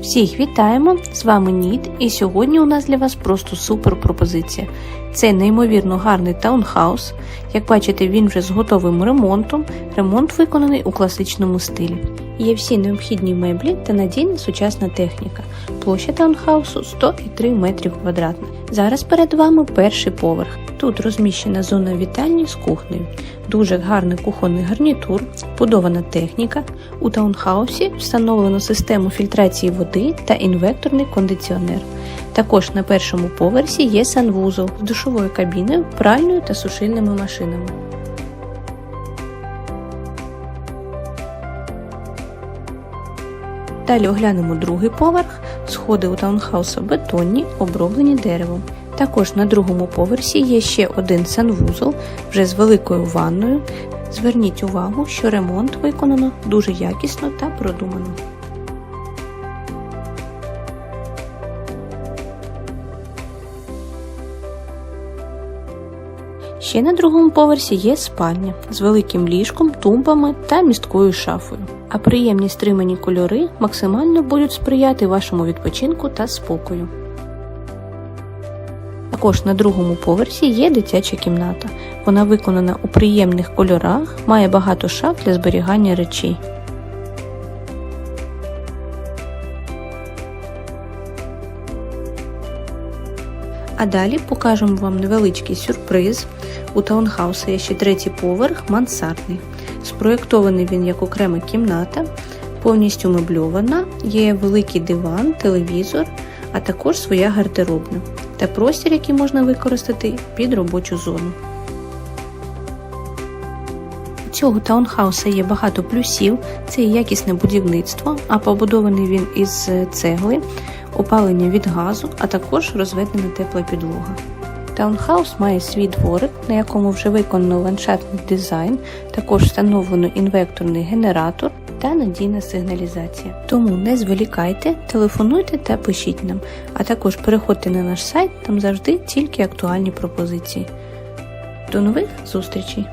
Всіх вітаємо! З вами Нід, і сьогодні у нас для вас просто супер пропозиція. Це неймовірно гарний таунхаус. Як бачите, він вже з готовим ремонтом. Ремонт виконаний у класичному стилі. Є всі необхідні меблі та надійна сучасна техніка. Площа таунхаусу 103 метрів квадратних. Зараз перед вами перший поверх. Тут розміщена зона вітальні з кухнею, дуже гарний кухонний гарнітур, будована техніка. У таунхаусі встановлено систему фільтрації води та інвекторний кондиціонер. Також на першому поверсі є санвузол з душовою кабіною, пральною та сушильними машинами. Далі оглянемо другий поверх. Сходи у таунхауса бетонні, оброблені деревом. Також на другому поверсі є ще один санвузол вже з великою ванною. Зверніть увагу, що ремонт виконано дуже якісно та продумано. Ще на другому поверсі є спальня з великим ліжком, тумбами та місткою шафою. А приємні стримані кольори максимально будуть сприяти вашому відпочинку та спокою. Також на другому поверсі є дитяча кімната. Вона виконана у приємних кольорах, має багато шаф для зберігання речей. А далі покажемо вам невеличкий сюрприз. У таунхауса є ще третій поверх мансардний. Спроєктований він як окрема кімната, повністю мебльована, є великий диван, телевізор, а також своя гардеробна та простір, який можна використати під робочу зону. У цього таунхауса є багато плюсів, це якісне будівництво, а побудований він із цегли, опалення від газу, а також розведена тепла підлога. Таунхаус має свій дворик, на якому вже виконано ландшафтний дизайн, також встановлено інвекторний генератор та надійна сигналізація. Тому не зволікайте, телефонуйте та пишіть нам, а також переходьте на наш сайт, там завжди тільки актуальні пропозиції. До нових зустрічей!